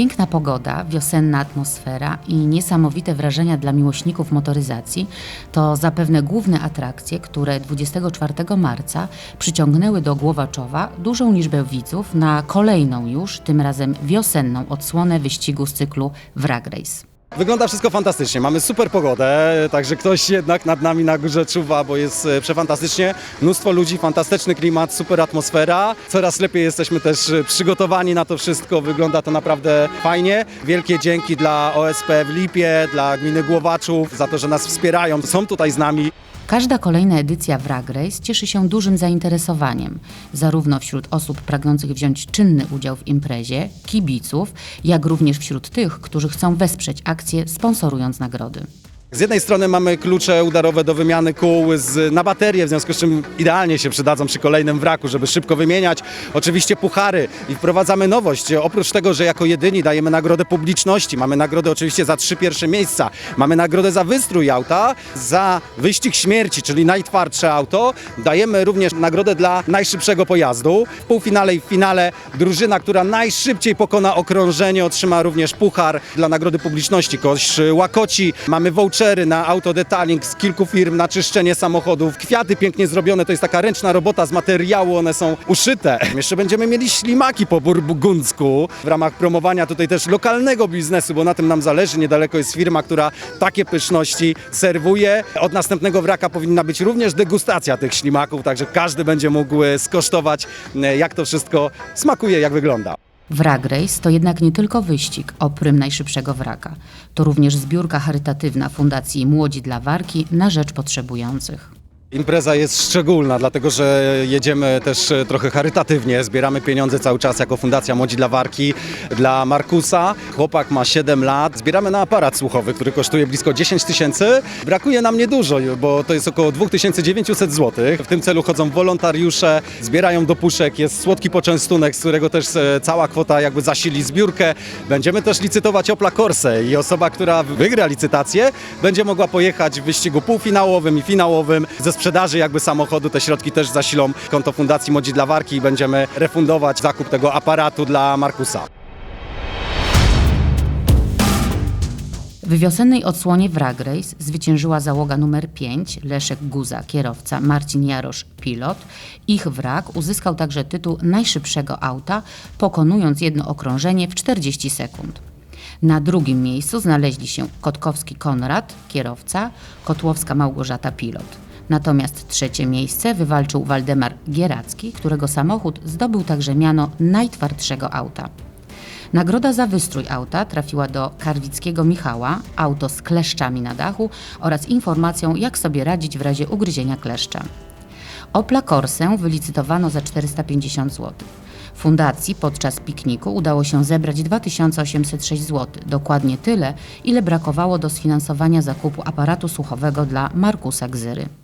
Piękna pogoda, wiosenna atmosfera i niesamowite wrażenia dla miłośników motoryzacji to zapewne główne atrakcje, które 24 marca przyciągnęły do Głowaczowa dużą liczbę widzów na kolejną już, tym razem wiosenną odsłonę wyścigu z cyklu Wrag Race. Wygląda wszystko fantastycznie. Mamy super pogodę, także ktoś jednak nad nami na górze czuwa, bo jest e, przefantastycznie. Mnóstwo ludzi, fantastyczny klimat, super atmosfera. Coraz lepiej jesteśmy też e, przygotowani na to wszystko. Wygląda to naprawdę fajnie. Wielkie dzięki dla OSP w Lipie, dla gminy Głowaczów za to, że nas wspierają. Są tutaj z nami. Każda kolejna edycja Wrag Race cieszy się dużym zainteresowaniem, zarówno wśród osób pragnących wziąć czynny udział w imprezie, kibiców, jak również wśród tych, którzy chcą wesprzeć akcję sponsorując nagrody. Z jednej strony mamy klucze udarowe do wymiany kół z, na baterie, w związku z czym idealnie się przydadzą przy kolejnym wraku, żeby szybko wymieniać. Oczywiście puchary i wprowadzamy nowość. Oprócz tego, że jako jedyni dajemy nagrodę publiczności, mamy nagrodę oczywiście za trzy pierwsze miejsca, mamy nagrodę za wystrój auta, za wyścig śmierci, czyli najtwardsze auto. Dajemy również nagrodę dla najszybszego pojazdu. W półfinale i w finale drużyna, która najszybciej pokona okrążenie, otrzyma również puchar dla nagrody publiczności. Kość łakoci, mamy vouchery na autodetaling z kilku firm na czyszczenie samochodów. Kwiaty pięknie zrobione, to jest taka ręczna robota z materiału, one są uszyte. Jeszcze będziemy mieli ślimaki po burgundzku w ramach promowania tutaj też lokalnego biznesu, bo na tym nam zależy. Niedaleko jest firma, która takie pyszności serwuje. Od następnego wraka powinna być również degustacja tych ślimaków, także każdy będzie mógł e, skosztować, e, jak to wszystko smakuje, jak wygląda. Wrag Race to jednak nie tylko wyścig o prym najszybszego wraka. To również zbiórka charytatywna Fundacji Młodzi dla Warki na rzecz potrzebujących. Impreza jest szczególna, dlatego że jedziemy też e, trochę charytatywnie. Zbieramy pieniądze cały czas jako Fundacja Młodzi dla Warki dla Markusa. Chłopak ma 7 lat. Zbieramy na aparat słuchowy, który kosztuje blisko 10 tysięcy. Brakuje nam niedużo, bo to jest około 2900 zł. W tym celu chodzą wolontariusze, zbierają do puszek. Jest słodki poczęstunek, z którego też e, cała kwota jakby zasili zbiórkę. Będziemy też licytować Opla Corse i osoba, która wygra licytację, będzie mogła pojechać w wyścigu półfinałowym i finałowym ze sprzedaży jakby samochodu te środki też zasilą konto Fundacji Młodzi dla Warki i będziemy refundować zakup tego aparatu dla Markusa. W wiosennej odsłonie Wrag Race zwyciężyła załoga numer 5, Leszek Guza, kierowca, Marcin Jarosz, pilot. Ich wrak uzyskał także tytuł najszybszego auta, pokonując jedno okrążenie w 40 sekund. Na drugim miejscu znaleźli się Kotkowski Konrad, kierowca, Kotłowska Małgorzata, pilot. Natomiast trzecie miejsce wywalczył Waldemar Gieracki, którego samochód zdobył także miano najtwardszego auta. Nagroda za wystrój auta trafiła do Karwickiego Michała, auto z kleszczami na dachu oraz informacją, jak sobie radzić w razie ugryzienia kleszcza. Opla Corsę wylicytowano za 450 zł. Fundacji podczas pikniku udało się zebrać 2806 zł, dokładnie tyle, ile brakowało do sfinansowania zakupu aparatu słuchowego dla Markusa Gzyry.